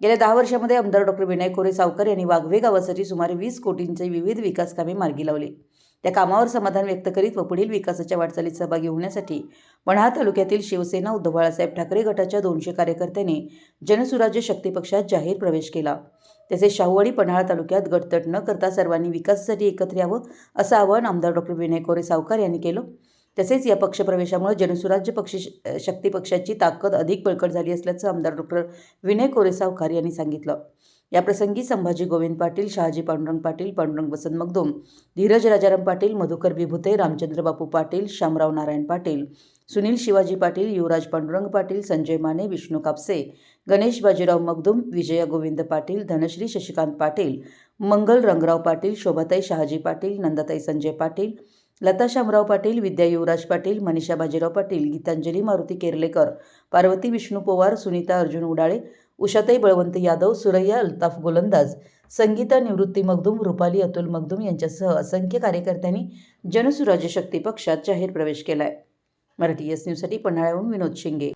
गेल्या दहा वर्षामध्ये आमदार डॉक्टर विनय कोरे सावकर यांनी वाघवे गावासाठी सुमारे वीस कोटींचे विविध विकास कामे मार्गी लावली. त्या कामावर समाधान व्यक्त करीत व पुढील विकासाच्या वाटचालीत सहभागी होण्यासाठी पन्हाळा तालुक्यातील शिवसेना उद्धव बाळासाहेब ठाकरे गटाच्या दोनशे कार्यकर्त्यांनी जनसुराज्य शक्ती पक्षात जाहीर प्रवेश केला. तसेच शाहूवाडी पन्हाळा तालुक्यात गटतट न करता सर्वांनी विकासासाठी एकत्र यावं असं आवाहन आमदार डॉक्टर विनय कोरे सावकर यांनी केलं. तसेच या पक्षप्रवेशामुळे जनसुराज्य पक्ष शक्ती पक्षाची ताकद अधिक बळकट झाली असल्याचं आमदार डॉक्टर विनय कोरेसावकार यांनी सांगितलं. याप्रसंगी संभाजी गोविंद पाटील शहाजी पांडुरंग पाटील पांडुरंग वसंत मगदुम धीरज राजाराम पाटील मधुकर विभुते रामचंद्र बापू पाटील शामराव नारायण पाटील सुनील शिवाजी पाटील युवराज पांडुरंग पाटील संजय माने विष्णू कापसे गणेश बाजीराव मगदुम विजया गोविंद पाटील धनश्री शशिकांत पाटील मंगल रंगराव पाटील शोभाताई शहाजी पाटील नंदाताई संजय पाटील लता शामराव पाटील विद्या युवराज पाटील मनीषा बाजीराव पाटील गीतांजली मारुती केरलेकर पार्वती विष्णू पवार सुनीता अर्जुन उडाळे उषाताई बळवंत यादव सुरैया अल्ताफ गोलंदाज संगीता निवृत्ती मगदूम रुपाली अतुल मगदूम यांच्यासह असंख्य कार्यकर्त्यांनी जनसुराज्य शक्ती पक्षात जाहीर प्रवेश केलाय. मराठी एस न्यूजसाठी पन्हाळ्याहून विनोद शिंगे.